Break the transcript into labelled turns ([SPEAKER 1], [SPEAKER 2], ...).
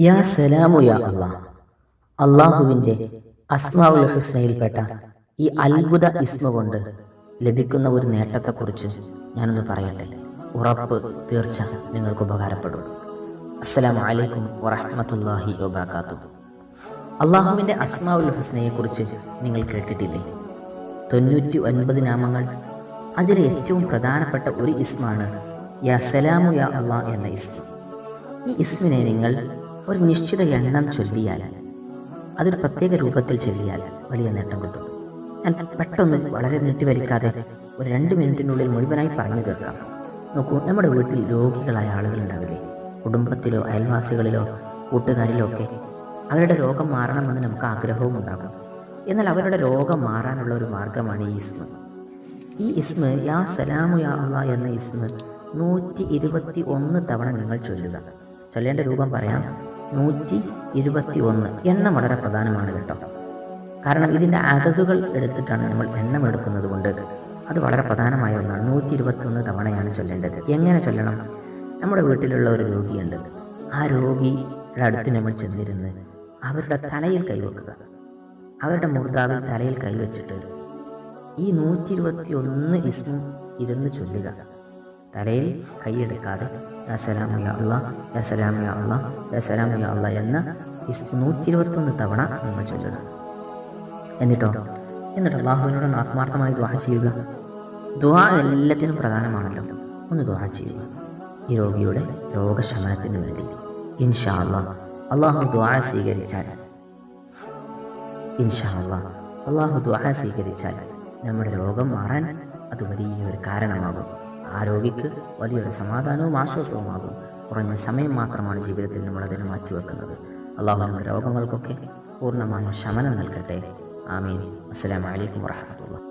[SPEAKER 1] യാ സലാമു യാ അസ്മാവുൽ ഹുസ്നയിൽപ്പെട്ട ഈ അത്ഭുത ഇസ്മ കൊണ്ട് ലഭിക്കുന്ന ഒരു നേട്ടത്തെക്കുറിച്ച് ഞാനൊന്ന് പറയട്ടെ. ഉറപ്പ് തീർച്ച നിങ്ങൾക്ക് ഉപകാരപ്പെടും. അസ്സലാമു അലൈക്കും വറഹ്മത്തുള്ളാഹി വബറകാതുഹു. അള്ളാഹുവിന്റെ അസ്മാവുൽ ഹുസ്നയെക്കുറിച്ച് നിങ്ങൾ കേട്ടിട്ടില്ലേ? തൊണ്ണൂറ്റി ഒൻപത് നാമങ്ങൾ അതിലെ ഏറ്റവും പ്രധാനപ്പെട്ട ഒരു ഇസ്മാണ് യാ സലാമു യാ അള്ളാഹ് എന്ന ഇസ്മ. ഈ ഇസ്മിനെ നിങ്ങൾ ഒരു നിശ്ചിത എണ്ണം ചൊല്ലിയാൽ അതൊരു പ്രത്യേക രൂപത്തിൽ ചൊല്ലിയാൽ വലിയ നേട്ടം കിട്ടും. ഞാൻ പെട്ടെന്ന് വളരെ നീട്ടിവലിക്കാതെ ഒരു രണ്ട് മിനിറ്റിനുള്ളിൽ മുഴുവനായി പറഞ്ഞു തീർക്കാം. നോക്കൂ നമ്മുടെ വീട്ടിൽ രോഗികളായ ആളുകൾ ഉണ്ടാവില്ലേ കുടുംബത്തിലോ അയൽവാസികളിലോ കൂട്ടുകാരിലോ ഒക്കെ അവരുടെ രോഗം മാറണമെന്ന് നമുക്ക് ആഗ്രഹവും ഉണ്ടാകും. എന്നാൽ അവരുടെ രോഗം മാറാനുള്ള ഒരു മാർഗമാണ് ഈ ഇസ്മ. ഈ ഇസ്മ യാ സലാമു യാ എന്ന ഇസ്മ നൂറ്റി ഇരുപത്തി ഒന്ന് തവണ നിങ്ങൾ ചൊല്ലുക. ചൊല്ലേണ്ട രൂപം പറയാം. നൂറ്റി ഇരുപത്തി ഒന്ന് എണ്ണം വളരെ പ്രധാനമാണ് കേട്ടോ. കാരണം ഇതിന്റെ അതതുകൾ എടുത്തിട്ടാണ് നമ്മൾ എണ്ണം എടുക്കുന്നത് കൊണ്ട് അത് വളരെ പ്രധാനമായ ഒന്നാണ്. നൂറ്റി ഇരുപത്തി ഒന്ന് തവണയാണ് ചൊല്ലേണ്ടത്. എങ്ങനെ ചൊല്ലണം? നമ്മുടെ വീട്ടിലുള്ള ഒരു രോഗിയുണ്ട്. ആ രോഗിയുടെ അടുത്ത് നമ്മൾ ചെന്നിരുന്ന് അവരുടെ തലയിൽ കൈവെക്കുക. അവരുടെ മുർദാവിൽ തലയിൽ കൈവച്ചിട്ട് ഈ നൂറ്റി ഇരുപത്തി ഒന്ന് ഇസ്മ ഇരുന്ന് ചൊല്ലുക. തലയിൽ കൈയെടുക്കാതെ അള്ളാ യസലാമിയ അള്ളാ യസലാമിയ അള്ളാ എന്ന ഇസ് നൂറ്റി ഇരുപത്തൊന്ന് തവണ നിങ്ങൾ ചൊല്ലുക. എന്നിട്ടോ? എന്നിട്ട് അള്ളാഹുവിനോട് ആത്മാർത്ഥമായി ദുഹ ചെയ്യുക. ദ്വാ എല്ലാത്തിനും പ്രധാനമാണല്ലോ. ഒന്ന് ദ്വാ ചെയ്യുക. ഈ രോഗിയുടെ രോഗശമനത്തിന് വേണ്ടി. ഇൻഷാ അള്ളാഹ് അള്ളാഹു ദ്വാ സ്വീകരിച്ചാൽ. ഇൻഷാ അള്ളാഹ് അള്ളാഹു ദ്വാ സ്വീകരിച്ചാൽ നമ്മുടെ രോഗം മാറാൻ അത് വലിയൊരു കാരണമാകും. ആ രോഗിക്ക് വലിയൊരു സമാധാനവും ആശ്വാസവുമാകും. കുറഞ്ഞ സമയം മാത്രമാണ് ജീവിതത്തിൽ നമ്മൾ അതിനെ മാറ്റിവെക്കുന്നത്. അള്ളാഹു രോഗങ്ങൾക്കൊക്കെ പൂർണമായ ശമനം നൽകട്ടെ. ആമീൻ. അസ്സലാമലൈക്കും വറഹമത്തുള്ള